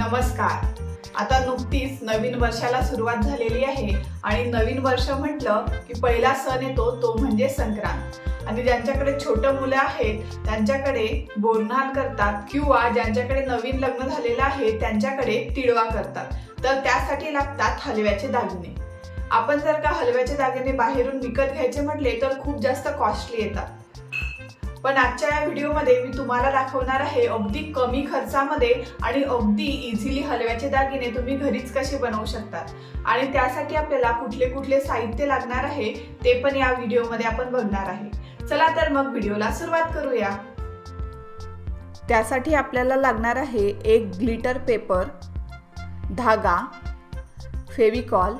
नमस्कार. आता नुकतीच नवीन वर्षाला सुरुवात झालेली आहे आणि नवीन वर्ष म्हटलं की पहिला सण येतो तो म्हणजे संक्रांत. आणि ज्यांच्याकडे छोटं मुलं आहेत त्यांच्याकडे बोरन्हाण करतात किंवा ज्यांच्याकडे नवीन लग्न झालेलं आहे त्यांच्याकडे तिळवा करतात. तर त्यासाठी लागतात हलव्याचे दागिने. आपण जर का हलव्याचे दागिने बाहेरून विकत घ्यायचे म्हटले तर खूप जास्त कॉस्टली येतात. पण आजच्या या व्हिडिओमध्ये मी तुम्हाला दाखवणार आहे अगदी कमी खर्चामध्ये आणि अगदी इझिली हलव्याचे दागिने तुम्ही घरीच कसे बनवू शकतात. आणि त्यासाठी आपल्याला कुठले कुठले साहित्य लागणार आहे ते पण या व्हिडिओमध्ये आपण बघणार आहे. चला तर मग व्हिडिओला सुरुवात करूया. त्यासाठी आपल्याला लागणार आहे एक ग्लिटर पेपर धागा फेविकॉल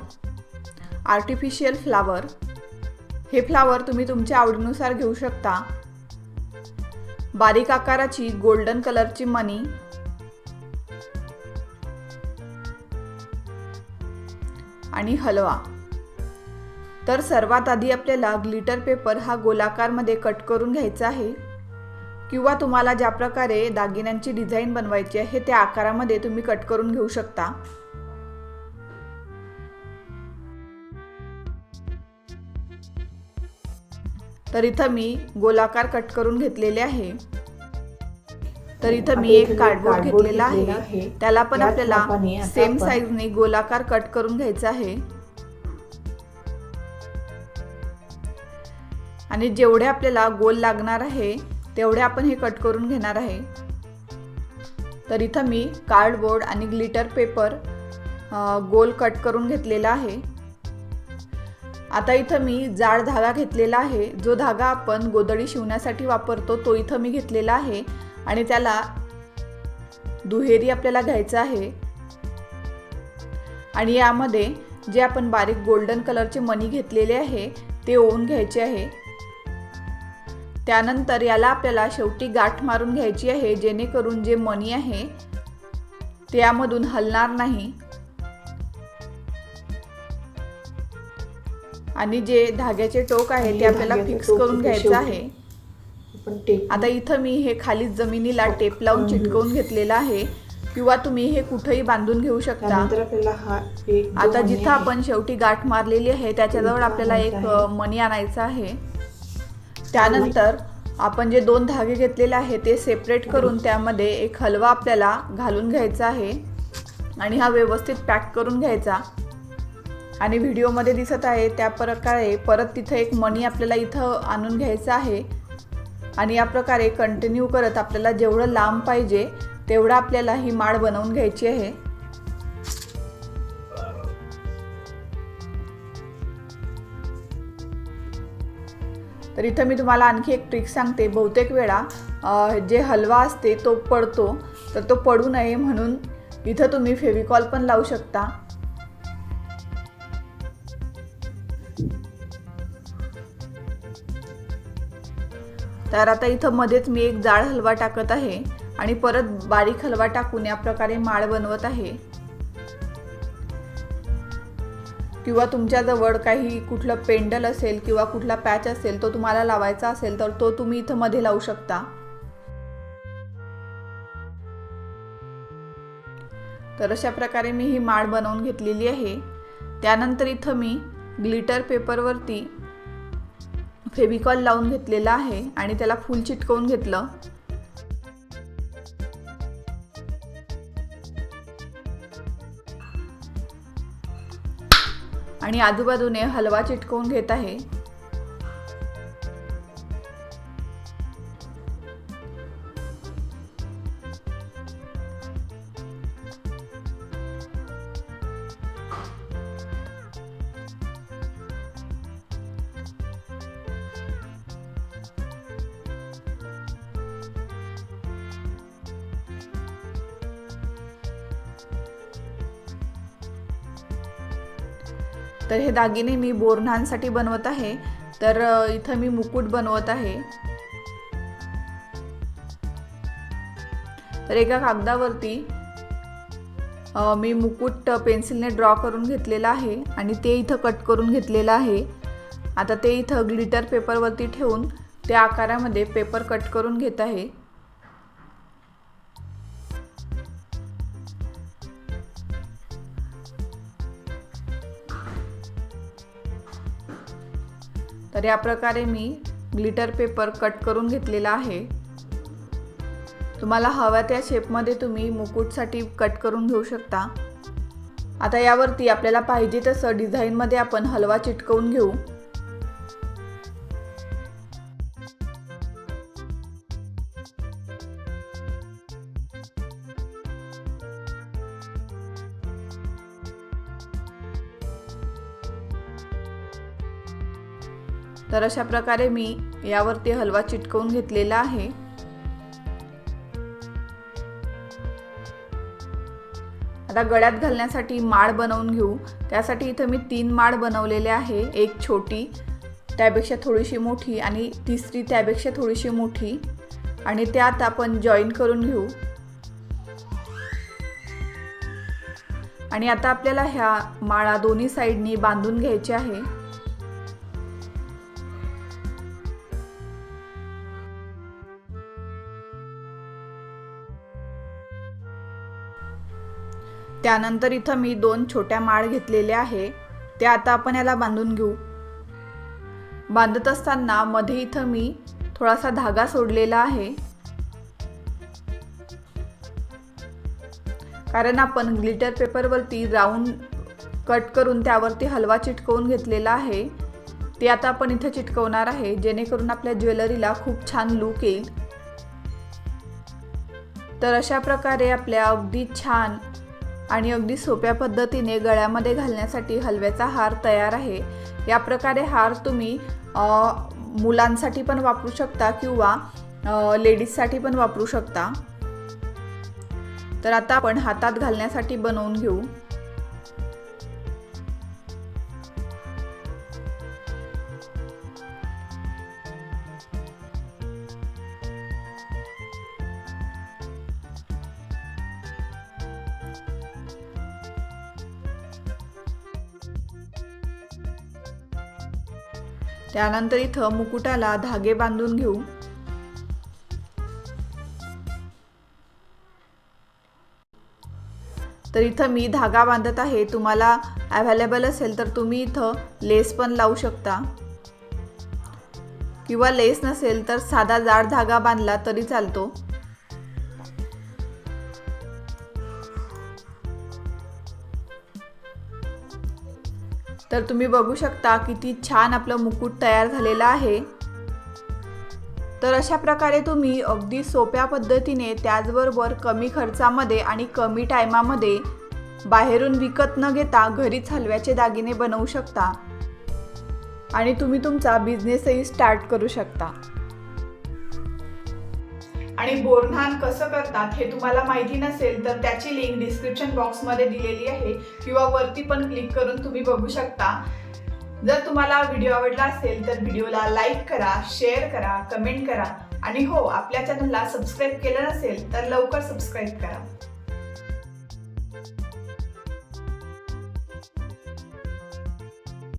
आर्टिफिशियल फ्लावर. हे फ्लावर तुम्ही तुमच्या आवडीनुसार घेऊ शकता. बारीक आकाराची गोल्डन कलरची मनी. आणि हलवा. तर सर्वात आधी आपल्याला ग्लिटर पेपर हा गोलाकारमध्ये कट करून घ्यायचा आहे. किंवा तुम्हाला ज्या प्रकारे दागिन्यांची डिझाईन बनवायची आहे त्या आकारामध्ये तुम्ही कट करून घेऊ शकता. तर इथं मी गोलाकार कट करून घेतलेले आहे. तर इथं मी एक कार्डबोर्ड घेतलेला आहे. त्याला पण आपल्याला सेम साईजने गोलाकार कट करून घ्यायचा आहे. आणि जेवढे आपल्याला गोल लागणार आहे तेवढे आपण हे कट करून घेणार आहे. तर इथं मी कार्डबोर्ड आणि ग्लिटर पेपर गोल कट करून घेतलेला आहे. आता इथं मी जाड धागा घेतलेला आहे. जो धागा आपण गोदडी शिवण्यासाठी वापरतो तो इथं मी घेतलेला आहे. आणि त्याला दुहेरी आपल्याला घ्यायचं आहे. आणि यामध्ये जे आपण बारीक गोल्डन कलरचे मणी घेतलेले आहे ते ओवून घ्यायचे आहे. त्यानंतर याला आपल्याला शेवटी गाठ मारून घ्यायची आहे जेणेकरून जे मणी आहे त्यामधून हलणार नाही. आणि जे धाग्याचे टोक आहे ते आपल्याला फिक्स करून घ्यायचं आहे. आता इथं मी हे खाली जमिनीला टेप लावून चिटकवून घेतलेलं आहे. किंवा तुम्ही हे कुठेही बांधून घेऊ शकता. आता जिथं आपण शेवटी गाठ मारलेली आहे त्याच्याजवळ आपल्याला एक मणी आणायचा आहे. त्यानंतर आपण जे दोन धागे घेतलेले आहे ते सेपरेट करून त्यामध्ये एक हलवा आपल्याला घालून घ्यायचा आहे. आणि हा व्यवस्थित पॅक करून घ्यायचा. आणि व्हिडिओमध्ये दिसत आहे त्या प्रकारे परत तिथं एक मणी आपल्याला इथं आणून घ्यायचं आहे. आणि या प्रकारे कंटिन्यू करत आपल्याला जेवढं लांब पाहिजे तेवढं आपल्याला ही माळ बनवून घ्यायची आहे. तर इथं मी तुम्हाला आणखी एक ट्रिक सांगते. बहुतेक वेळा जे हलवा असते तो पडतो. तर तो पडू नये म्हणून इथं तुम्ही फेविकॉल पण लावू शकता. तर आता इथं मध्येच मी एक जाड हलवा टाकत आहे आणि परत बारीक हलवा टाकून या प्रकारे माळ बनवत आहे. किंवा तुमच्याजवळ काही कुठलं पेंडल असेल किंवा कुठला पॅच असेल तो तुम्हाला लावायचा असेल तर तो तुम्ही इथं मध्ये लावू शकता. तर अशा प्रकारे मी ही माळ बनवून घेतलेली आहे. त्यानंतर इथं मी ग्लिटर पेपरवरती फेविकॉल लावून घेतलेला आहे आणि त्याला फूल चिटकवून घेतलं. आणि आजूबाजूने हलवा चिटकवून घेत आहे. तर हे दागिने मी बोरन्हांसाठी बनवत आहे. तर इथं मी मुकुट बनवत आहे. तर एका कागदावरती मी मुकुट पेन्सिलने ड्रॉ करून घेतलेला आहे आणि ते इथं कट करून घेतलेलं आहे. आता ते इथं ग्लिटर पेपरवरती ठेवून त्या आकारामध्ये पेपर कट करून घेत आहे. तर या प्रकारे मी ग्लिटर पेपर कट करून घेतलेला आहे. तुम्हाला हव्या त्या शेपमध्ये तुम्ही मुकुटसाठी कट करून घेऊ शकता. आता यावरती आपल्याला पाहिजे तसं डिझाईनमध्ये आपण हलवा चिटकवून घेऊ. तर अशा प्रकारे मी यावरती हलवा चिटकवून घेतलेला आहे. आता गळ्यात घालण्यासाठी माळ बनवून घेऊ. त्यासाठी इथं मी तीन माळ बनवलेले आहे. एक छोटी त्यापेक्षा थोडीशी मोठी आणि तिसरी त्यापेक्षा थोडीशी मोठी. आणि त्यात आपण जॉईन करून घेऊ. आणि आता आपल्याला ह्या माळा दोन्ही साईडनी बांधून घ्यायच्या आहे. त्यानंतर इथं मी दोन छोट्या माळ घेतलेल्या आहे त्या आता आपण याला बांधून घेऊ. बांधत असताना मध्ये इथं मी थोडासा धागा सोडलेला आहे. कारण आपण ग्लिटर पेपरवरती राऊंड कट करून त्यावरती हलवा चिटकवून घेतलेला आहे. ते आता आपण इथं चिटकवणार आहे जेणेकरून आपल्या ज्वेलरीला खूप छान लुक येईल. तर अशा प्रकारे आपल्या अगदी छान आणि अगदी सोप्या पद्धतीने गळ्यामध्ये घालण्यासाठी हलव्याचा हार तयार आहे. या प्रकारे हार तुम्ही मुलांसाठी पण वापरू शकता किंवा लेडीजसाठी पण वापरू शकता. तर आता आपण हातात घालण्यासाठी बनवून घेऊ. त्यानंतर इथं मुकुटाला धागे बांधून घेऊ. तर इथं मी धागा बांधत आहे. तुम्हाला अवेलेबल असेल तर तुम्ही इथं लेस पण लावू शकता. किंवा लेस नसेल तर साधा जाड धागा बांधला तरी चालतो. तर तुम्ही बघू शकता किती छान आपलं मुकुट तयार झालेलं आहे. तर अशा प्रकारे तुम्ही अगदी सोप्या पद्धतीने त्याचबरोबर कमी खर्चामध्ये आणि कमी टायमामध्ये बाहेरून विकत न घेता घरीच हलव्याचे दागिने बनवू शकता. आणि तुम्ही तुमचा बिझनेसही स्टार्ट करू शकता. आणि बोरधान कसं करतात हे तुम्हाला माहिती नसेल तर त्याची लिंक डिस्क्रिप्शन बॉक्समध्ये दिलेली आहे. किंवा वरती पण क्लिक करून तुम्ही बघू शकता. जर तुम्हाला व्हिडिओ आवडला असेल तर व्हिडिओला लाईक करा शेअर करा कमेंट करा. आणि हो आपल्या चॅनलला सबस्क्राईब केलं नसेल तर लवकर सबस्क्राईब करा.